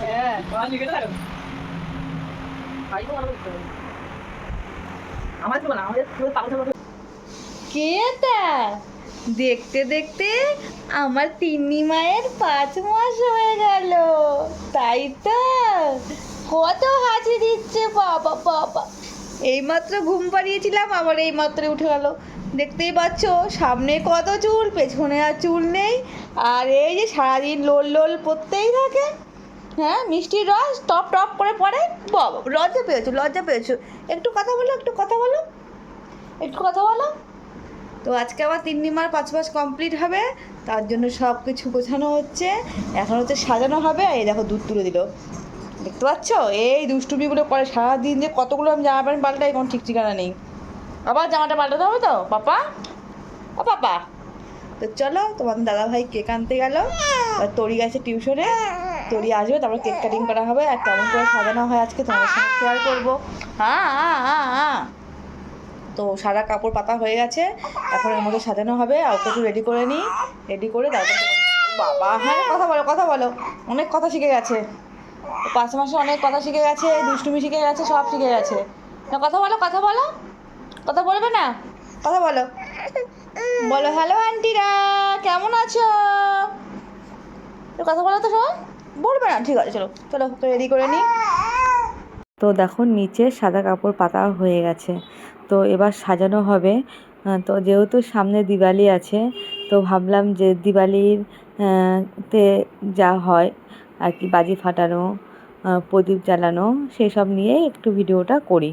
হ্যাঁ। তো কে এটা দেখতে দেখতে আমার তিন্নি মায়ের পাঁচ মাস হয়ে গেল। তাই তো? কত হাসি দিচ্ছে বাবা বাবা। এইমাত্র ঘুম পাড়িয়েছিলাম আবার এইমাত্র উঠে গেল। দেখতেই পাচ্ছ, সামনে কত চুল, পেছনে আর চুল নেই। আর এই যে সারাদিন লোল লোল পড়তেই থাকে। হ্যাঁ মিষ্টির রস টপ টপ করে পড়ে বাবা, লজ্জা পেয়েছ লজ্জা পেয়েছ। একটু কথা বলো, একটু কথা বলো। একটু কথা বলো। তো আজকে আবার তিন্নিমার পাঁচ মাস কমপ্লিট হবে। তার জন্য সব কিছু গোছানো হচ্ছে। এখন হচ্ছে সাজানো হবে। এই দেখো, দুধ তুলে দিল। দেখতে পাচ্ছ? এই দুষ্টুমিগুলো করে সারাদিন যে কতগুলো আমি জামা প্যান্ট পাল্টাই, কোনো ঠিক ঠিকানা নেই। আবার জামাটা পাল্টাতে হবে তো পাপা ও পাপা তো চলো তোমাদের দাদাভাই কেক আনতে গেল। আর তরি গেছে টিউশনে। তরি আসবে তারপর কেক কাটিং করা হবে। আর কেমন করে সাজানো হয় আজকে তোমার সঙ্গে শেয়ার করব। হ্যাঁ হ্যাঁ হ্যাঁ হ্যাঁ। তো সারা কাপড় পাতা হয়ে গেছে। এখন এর মধ্যে সাজানো হবে। আর ওকে একটু রেডি করে নিই। রেডি করে তারপর বাবা হ্যাঁ কথা বলো কথা বলো। অনেক কথা শিখে গেছে। পাঁচ মাসে অনেক কথা শিখে গেছে দুষ্টুমি শিখে গেছে সব শিখে গেছে। কথা বলো কথা বলো। কথা বলবে না? কথা বলো। বলো হ্যালো আন্টিরা কেমন আছো? কথা বলো তো সবাই। বলবে না ঠিক আছে চলো চলো রেডি করে নিই তো দেখো নিচে সাদা কাপড় পাতা হয়ে গেছে। তো এবার সাজানো হবে। তো যেহেতু সামনে দিওয়ালি আছে তো ভাবলাম যে দিওয়ালির তে যা হয় আর কি বাজি ফাটানো প্রদীপ জ্বালানো সেই সব নিয়ে একটু ভিডিওটা করি।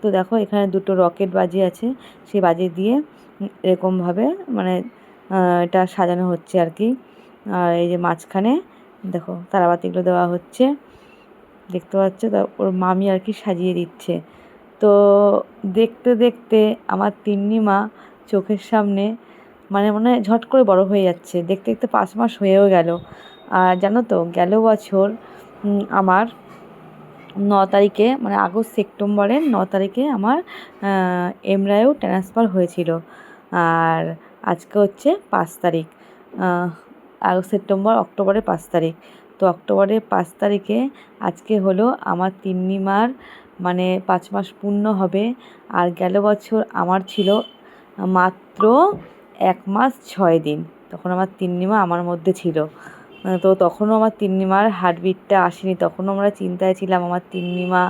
তো দেখো এখানে দুটো রকেট বাজি আছে সেই বাজি দিয়ে এরকমভাবে মানে এটা সাজানো হচ্ছে আর কি। আর এই যে মাঝখানে দেখো তারাবাতিগুলো দেওয়া হচ্ছে, দেখতে পাচ্ছ? তা ওর মামি আর কি সাজিয়ে দিচ্ছে। তো দেখতে দেখতে আমার তিন্নি মা চোখের সামনে মানে মানে ঝট করে বড় হয়ে যাচ্ছে। দেখতে দেখতে পাঁচ মাস হয়েও গেল। আর জানো তো, গেল বছর আমার ন তারিখে মানে আগস্ট, সেপ্টেম্বরের ন তারিখে আমার এমরায়েও ট্রান্সফার হয়েছিল। আর আজকে হচ্ছে পাঁচ তারিখ আগস্ট, সেপ্টেম্বর, অক্টোবরের পাঁচ তারিখ। তো অক্টোবরের পাঁচ তারিখে আজকে হলো আমার তিন্নিমার মানে পাঁচ মাস পূর্ণ হবে। আর গেল বছর আমার ছিল মাত্র এক মাস ছয় দিন। তখন আমার তিন্নিমা আমার মধ্যে ছিল। তো তখনও আমার তিন্নিমার হার্টবিটটা আসেনি, তখনও আমরা চিন্তায় ছিলাম আমার তিন্নিমা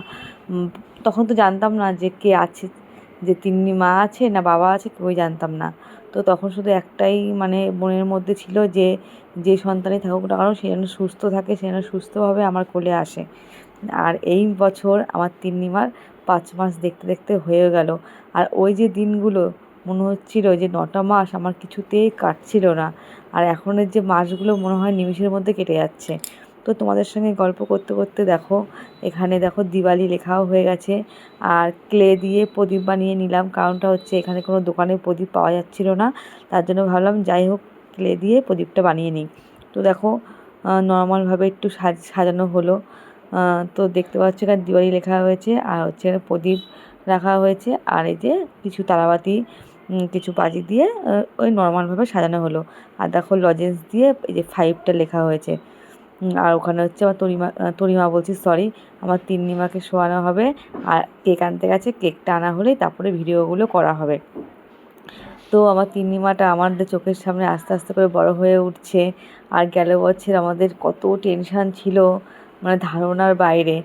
তখন তো জানতাম না যে কে আছে, যে তিন্নি মা আছে না বাবা আছে, কেউই জানতাম না। তো তখন শুধু একটাই মানে মনের মধ্যে ছিল যে যে সন্তানই থাকুক না কারণ সে যেন সুস্থ থাকে, সে যেন সুস্থভাবে আমার কোলে আসে। আর এই বছর আমার তিন্নিমার পাঁচ মাস দেখতে দেখতে হয়ে গেল। আর ওই যে দিনগুলো মনে হচ্ছিল যে নটা মাস আমার কিছুতেই কাটছিল না। আর এখনের যে মাসগুলো মনে হয় নিমিষের মধ্যে কেটে যাচ্ছে। তো তোমাদের সঙ্গে গল্প করতে করতে দেখো, এখানে দেখো দিওয়ালি লেখাও হয়ে গেছে। আর ক্লে দিয়ে প্রদীপ বানিয়ে নিলাম, কারণটা হচ্ছে এখানে কোনো দোকানে প্রদীপ পাওয়া যাচ্ছিল না। তার জন্য ভাবলাম যাই হোক, ক্লে দিয়ে প্রদীপটা বানিয়ে নিই। তো দেখো নর্মালভাবে একটু সাজ, সাজানো হলো। তো দেখতে পাচ্ছ এখানে দিওয়ালি লেখা হয়েছে, আর হচ্ছে প্রদীপ রাখা হয়েছে। আর এই যে কিছু তারাবাতি কিছু বাজি দিয়ে ওই নর্মালভাবে সাজানো হলো। আর দেখো লজেন্স দিয়ে এই যে ফাইভটা লেখা হয়েছে। আর ওখানে হচ্ছে আমার তরিমা তরিমা বলছি সরি আমার তিন্নিমাকে শোয়ানো হবে। আর কেক আনতে গেছে কেকটা আনা হলেই তারপরে ভিডিওগুলো করা হবে। তো আমার তিন্নিমাটা আমাদের চোখের সামনে আস্তে আস্তে করে বড় হয়ে উঠছে। আর গেল বছর আমাদের কত টেনশান ছিল মানে ধারণার বাইরে।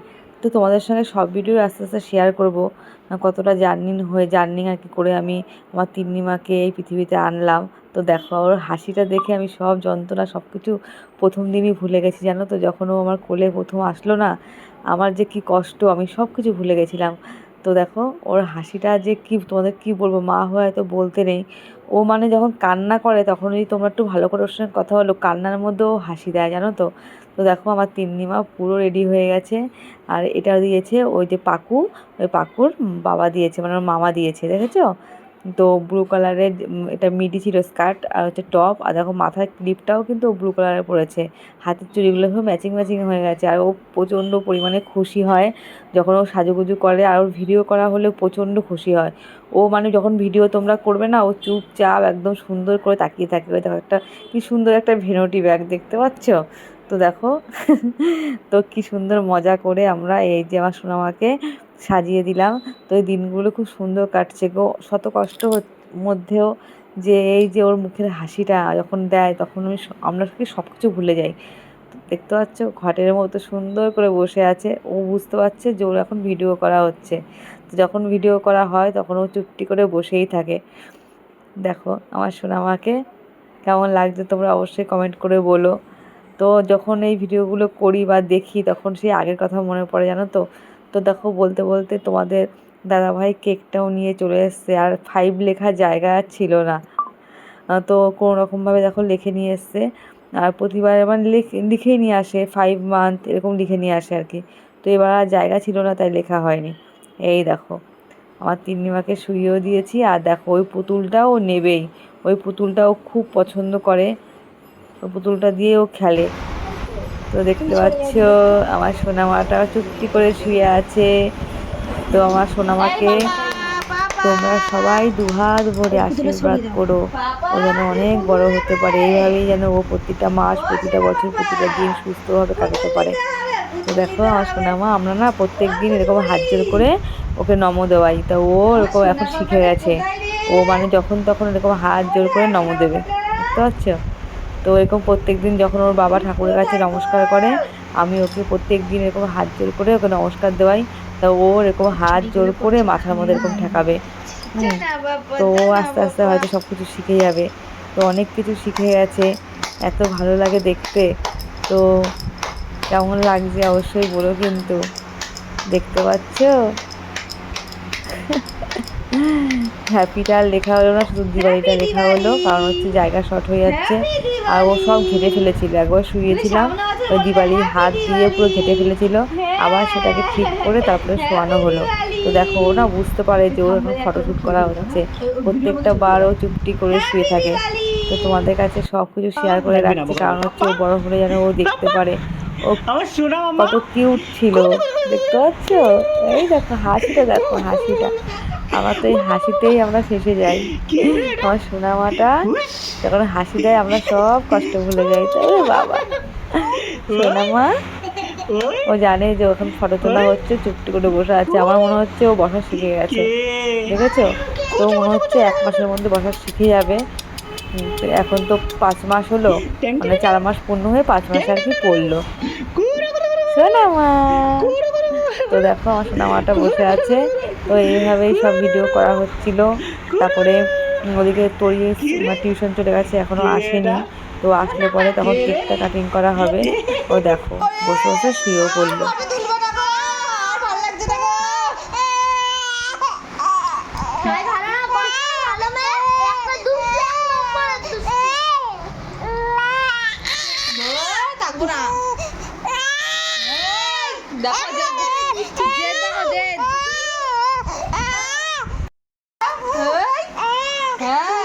তো তোমাদের সঙ্গে সব ভিডিও আস্তে আস্তে শেয়ার করব। কতটা জার্নি হয়ে জার্নি আর কি করে আমি আমার তিন্নিমাকে এই পৃথিবীতে আনলাম। তো দেখো, ওর হাসিটা দেখে আমি সব যন্ত্রণা সব কিছু প্রথম দিনই ভুলে গেছি, জানো তো? যখন ও আমার কোলে প্রথম আসলো না, আমার যে কি কষ্ট, আমি সব কিছু ভুলে গেছিলাম। তো দেখো, ওর হাসিটা যে কি, তোমাদের কি বলব? মা হয়ে তো বলতে নেই। ও মানে যখন কান্না করে তখন যদি তোমরা একটু ভালো করে ওর সঙ্গে কথা বলো। কান্নার মধ্যেও হাসি দেয়, জানো তো? তো দেখো আমার তিন্নিমা পুরো রেডি হয়ে গেছে। আর এটা দিয়েছে ওই যে পাকু, ওই পাকুর বাবা দিয়েছে মানে ওর মামা দিয়েছে, দেখেছ? তো ব্লু কালারের এটা মিডি ছিল স্কার্ট আর হচ্ছে টপ আর দেখো মাথার ক্লিপটাও কিন্তু ব্লু কালারে পড়েছে। হাতের চুড়িগুলো সব ম্যাচিং ম্যাচিং হয়ে গেছে। আর ও প্রচণ্ড পরিমাণে খুশি হয় যখন ও সাজুগুজু করে। আর ওর ভিডিও করা হলে প্রচণ্ড খুশি হয়। ও মানে যখন ভিডিও তোমরা করবে না, ও চুপচাপ একদম সুন্দর করে তাকিয়ে থাকে। দেখো একটা কি সুন্দর একটা ভেনোটি ব্যাগ দেখতে পাচ্ছ? তো দেখো, তো কি সুন্দর মজা করে আমরা এই যে আমার সোনামাকে সাজিয়ে দিলাম। তো এই দিনগুলো খুব সুন্দর কাটছে গো। শত কষ্ট মধ্যেও যে এই যে ওর মুখের হাসিটা যখন দেয়, তখন আমি আমরা সব কিছু ভুলে যাই। দেখতে পাচ্ছ, ঘটের মতো সুন্দর করে বসে আছে। ও বুঝতে পারছে যে ওর এখন ভিডিও করা হচ্ছে। তো যখন ভিডিও করা হয়, তখন ও চুপটি করে বসেই থাকে। দেখো, আমার সোনামাকে কেমন লাগছে তোমরা অবশ্যই কমেন্ট করে বলো। তো যখন এই ভিডিওগুলো করি বা দেখি, তখন সেই আগের কথা মনে পড়ে, জানো তো? তো দেখো, বলতে বলতে তোমাদের দাদাভাই কেকটাও নিয়ে চলে এসছে, আর ফাইভ লেখা জায়গা ছিল না। তো কোনো রকমভাবে দেখো লিখে নিয়ে এসছে, আর প্রতিবার এবার লিখ- লিখেই নিয়ে আসে ফাইভ মান্থ এরকম লিখে নিয়ে আসে আর কি। তো এবার আর জায়গা ছিল না, তাই লেখা হয়নি। এই দেখো, আমার তিন্নিমাকে শুইয়েও দিয়েছি, আর দেখো, ওই পুতুলটাও নেবেই। ওই পুতুলটাও খুব পছন্দ করে। ওই পুতুলটা দিয়েও খেলে। তো দেখতে পাচ্ছ, আমার সোনামাটা চুক্তি করে শুয়ে আছে। তো আমার সোনামাকে তোমরা সবাই দুহাত ভরে আশীর্বাদ করো। ও যেন অনেক বড় হতে পারে। এইভাবেই যেন ও প্রতিটা মাস, প্রতিটা বছর, প্রতিটা দিন সুস্থভাবে কাটাতে পারে। তো দেখো, আমার সোনামা, আমরা না প্রত্যেক দিন এরকম হাত জোর করে ওকে নম দেওয়াই। তা ও এরকম এখন শিখে গেছে। ও মানে যখন তখন এরকম হাত জোর করে নম দেবে। বুঝতে পারছ? তো এরকম প্রত্যেক দিন যখন ওর বাবা ঠাকুরের কাছে নমস্কার করে, আমি ওকে প্রত্যেক দিন এরকম হাত জোর করে ওকে নমস্কার দেওয়াই। তা ও এরকম হাত জোর করে মাথার মধ্যে এরকম ঠেকাবে। তো ও আস্তে আস্তে হয়তো সব কিছু শিখে যাবে। তো অনেক কিছু শিখে গেছে। এত ভালো লাগে দেখতে। তো কেমন লাগছে অবশ্যই বলো কিন্তু। দেখতে পাচ্ছ? হ্যাপিটা লেখা হলো না, শুধু দিওয়ালিটা লেখা হলো, কারণ হচ্ছে জায়গা শর্ট হয়ে যাচ্ছে। আর ও সব ঘেটে ফেলেছিল। একবার শুয়েছিলাম ওই দিওয়ালি হাত দিয়ে পুরো ঘেটে ফেলেছিল। আবার সেটাকে ঠিক করে তারপরে শোয়ানো হলো। তো দেখো ও না বুঝতে পারে যে ওর এখন ফটোশ্যুট করা হচ্ছে। প্রত্যেকটা বার ও চুপটি করে শুয়ে থাকে। তো তোমাদের কাছে সব কিছু শেয়ার করে রাখছি কারণ হচ্ছে ও বড় হলে যেন ও দেখতে পারে। ও কত কিউট ছিল। দেখতে পাচ্ছ? এই দেখো হাসিটা দেখো হাসিটা। আমার তো এই হাসিতেই আমরা শেষে যাই। আমার সোনামাটা যখন হাসি দেয় আমরা সব কষ্ট ভুলে যাই তো বাবা? সোনামা? ও জানে যে ওখানে ফটো তোলা হচ্ছে চুপটি করে বসে আছে। আমার মনে হচ্ছে ও বসা শিখে গেছে। দেখেছ? তো মনে হচ্ছে এক মাসের মধ্যে বসা শিখে যাবে। এখন তো পাঁচ মাস হলো মানে চার মাস পূর্ণ হয়ে পাঁচ মাস আর কি পড়ল। সোনামা? তো দেখো আমার সোনামাটা বসে আছে। তো এইভাবেই সব ভিডিও করা হচ্ছিল। তারপরে ওদিকে তরিয়ে টিউশন চলে গেছে, এখনও আসেনি। তো আসলে পরে তখন কেকটা কাটিং করা হবে। ও দেখো, বসে বসে শুয়েও পড়ল থাকব না দেখো যে যে দেখো যে হ্যাঁ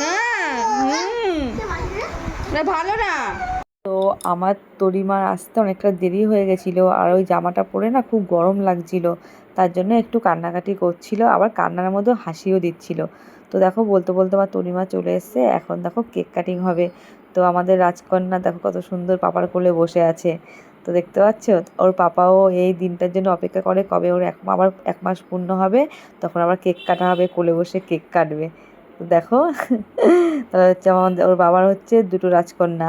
হ্যাঁ হুম না, ভালো না। তো আমার তরিমার আসতে অনেকটা দেরি হয়ে গেছিল, আর ওই জামাটা পরে না খুব গরম লাগছিল, তার জন্য একটু কান্নাকাটি করছিল, আবার কান্নার মধ্যে হাসিও দিচ্ছিল। তো দেখো, বলতে বলতে আমার তরিমা চলে এসছে, এখন দেখো কেক কাটিং হবে। তো আমাদের রাজকন্যা দেখো কত সুন্দর পাপার কোলে বসে আছে। তো দেখতে পাচ্ছ, ওর পাপাও এই দিনটার জন্য অপেক্ষা করে কবে ওর এক, আবার এক মাস পূর্ণ হবে, তখন আবার কেক কাটা হবে, কোলে বসে কেক কাটবে। তো দেখো তাহলে হচ্ছে আমাদের, ওর বাবার হচ্ছে দুটো রাজকন্যা।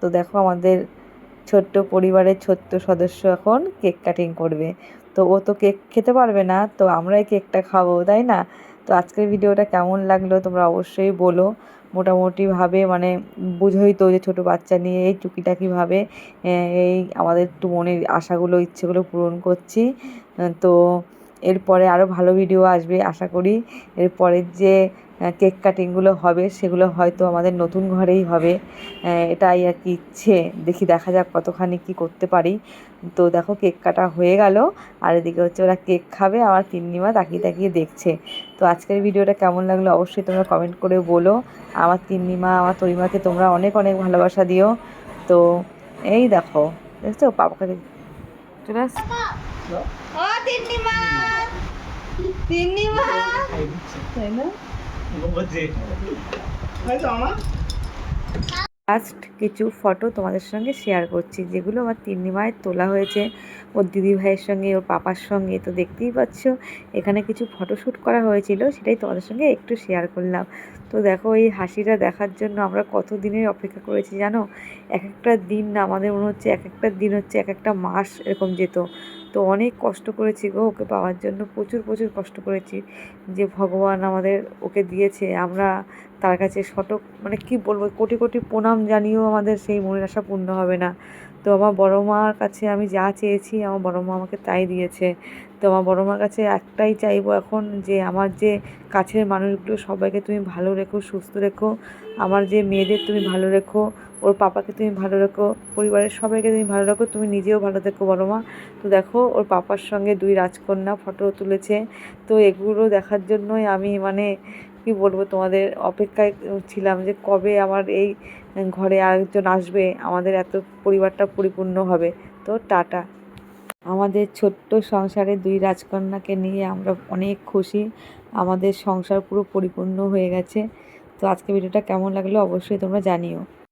তো দেখো আমাদের ছোট্ট পরিবারের ছোট্ট সদস্য এখন কেক কাটিং করবে। তো ও তো কেক খেতে পারবে না, তো আমরাই কেকটা খাব, তাই না? তো আজকের ভিডিওটা কেমন লাগল তোমরা অবশ্যই বলো। মোটামুটিভাবে মানে বুঝোই তো যে ছোটো বাচ্চা নিয়ে এই টুকিটাকিভাবে এই আমাদের একটু মনের আশাগুলো, ইচ্ছেগুলো পূরণ করছি। তো এরপরে আরও ভালো ভিডিও আসবে, আশা করি। এরপরের যে কেক কাটিংগুলো হবে, সেগুলো হয়তো আমাদের নতুন ঘরেই হবে। এটাই আর কি ইচ্ছে। দেখি দেখা যাক কতখানি কি করতে পারি। তো দেখো কেক কাটা হয়ে গেল। আর এদিকে হচ্ছে ওরা কেক খাবে, আমার তিন্নিমা তাকিয়ে তাকিয়ে দেখছে। তো আজকের ভিডিওটা কেমন লাগল অবশ্যই তোমরা কমেন্ট করে বলো। আমার তিন্নিমা, আমার তরিমাকে তোমরা অনেক অনেক ভালোবাসা দিও। তো এই দেখো, দেখছ? পাপাকে চলে আসছে ও তিন্নিমা। তিন্নিমা। তাই না বলছে হয়তো আমার। লাস্ট কিছু ফটো তোমাদের সঙ্গে শেয়ার করছি যেগুলো আমার তিন্নি মায়ের তোলা হয়েছে। ওর দিদি ভাইয়ের সঙ্গে ওর পাপার সঙ্গে তো দেখতেই পাচ্ছ এখানে কিছু ফটোশ্যুট করা হয়েছিল সেটাই তোমাদের সঙ্গে একটু শেয়ার করলাম। তো দেখো এই হাসিটা দেখার জন্য আমরা কত দিনের অপেক্ষা করেছি জানো? এক একটা দিন না আমাদের মনে হচ্ছে এক একটা দিন হচ্ছে এক একটা মাস এরকম যেত। তো অনেক কষ্ট করেছি গো ওকে পাওয়ার জন্য, প্রচুর প্রচুর কষ্ট করেছি যে ভগবান আমাদের ওকে দিয়েছে। আমরা তার কাছে শতক মানে কি বলব, কোটি কোটি প্রণাম জানিয়েও আমাদের সেই মনের আশা পূর্ণ হবে না। তো আমার বড় মার কাছে আমি যা চেয়েছি, আমার বড় মা আমাকে তাই দিয়েছে। তো আমার বড় মার কাছে একটাই চাইব এখন যে আমার যে কাছের মানুষগুলো, সবাইকে তুমি ভালো রেখো, সুস্থ রেখো। আমার যে মেয়েদের তুমি ভালো রেখো ওর পাপাকে তুমি ভালো রাখো, পরিবারের সবাইকে তুমি ভালো রাখো, তুমি নিজেও ভালো থেকো বড় মা। তো দেখো, ওর পাপার সঙ্গে দুই রাজকন্যা ফটো তুলেছে। তো এগুলো দেখার জন্যই আমি মানে কি বলব তোমাদের, অপেক্ষায় ছিলাম যে কবে আমার এই ঘরে আরেকজন আসবে, আমাদের এত পরিবারটা পরিপূর্ণ হবে। তো টাটা। আমাদের ছোট্ট সংসারে দুই রাজকন্যাকে নিয়ে আমরা অনেক খুশি। আমাদের সংসার পুরো পরিপূর্ণ হয়ে গেছে। তো আজকে ভিডিওটা কেমন লাগল অবশ্যই তোমরা জানিও।